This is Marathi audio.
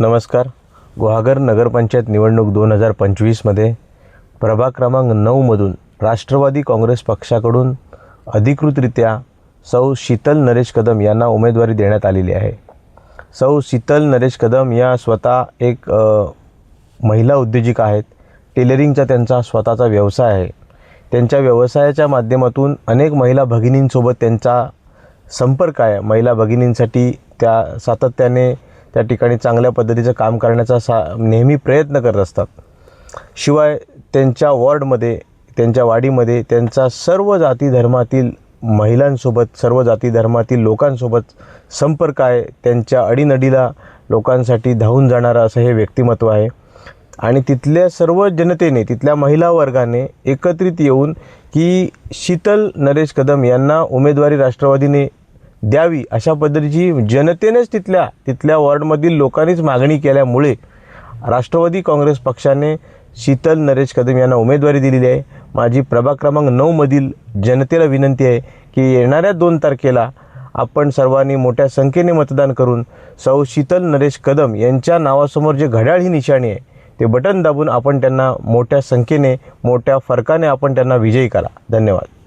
नमस्कार. गुहागर नगरपंचायत निवडणूक दोन हजार पंचवीसमध्ये प्रभाग क्रमांक नऊमधून राष्ट्रवादी काँग्रेस पक्षाकडून अधिकृतरित्या सौ शीतल नरेश कदम यांना उमेदवारी देण्यात आलेली आहे. सौ शीतल नरेश कदम या स्वतः एक महिला उद्योजिका आहेत. टेलरिंगचा त्यांचा स्वतःचा व्यवसाय आहे. त्यांच्या व्यवसायाच्या माध्यमातून अनेक महिला भगिनींसोबत त्यांचा संपर्क आहे. महिला भगिनींसाठी त्या सातत्याने त्या ठिकाणी चांगल्या पद्धतीचं काम करण्याचा सा नेहमी प्रयत्न करत असतात. शिवाय त्यांच्या वॉर्डमध्ये त्यांच्या वाडीमध्ये त्यांचा सर्व जाती धर्मातील महिलांसोबत सर्व जाती धर्मातील लोकांसोबत संपर्क आहे. त्यांच्या अडीनडीला लोकांसाठी धावून जाणारं असं हे व्यक्तिमत्व आहे. आणि तिथल्या सर्व जनतेने तिथल्या महिला वर्गाने एकत्रित येऊन की शीतल नरेश कदम यांना उमेदवारी राष्ट्रवादीने द्यावी अशा पद्धतीची जनतेनेच तिथल्या तिथल्या वॉर्डमधील लोकांनीच मागणी केल्यामुळे राष्ट्रवादी काँग्रेस पक्षाने शीतल नरेश कदम यांना उमेदवारी दिलेली आहे. माझी प्रभाग क्रमांक नऊमधील जनतेला विनंती आहे की येणाऱ्या दोन तारखेला आपण सर्वांनी मोठ्या संख्येने मतदान करून सौ शीतल नरेश कदम यांच्या नावासमोर जे घड्याळ ही निशाणी आहे ते बटन दाबून आपण त्यांना मोठ्या संख्येने मोठ्या फरकाने आपण त्यांना विजयी करा. धन्यवाद.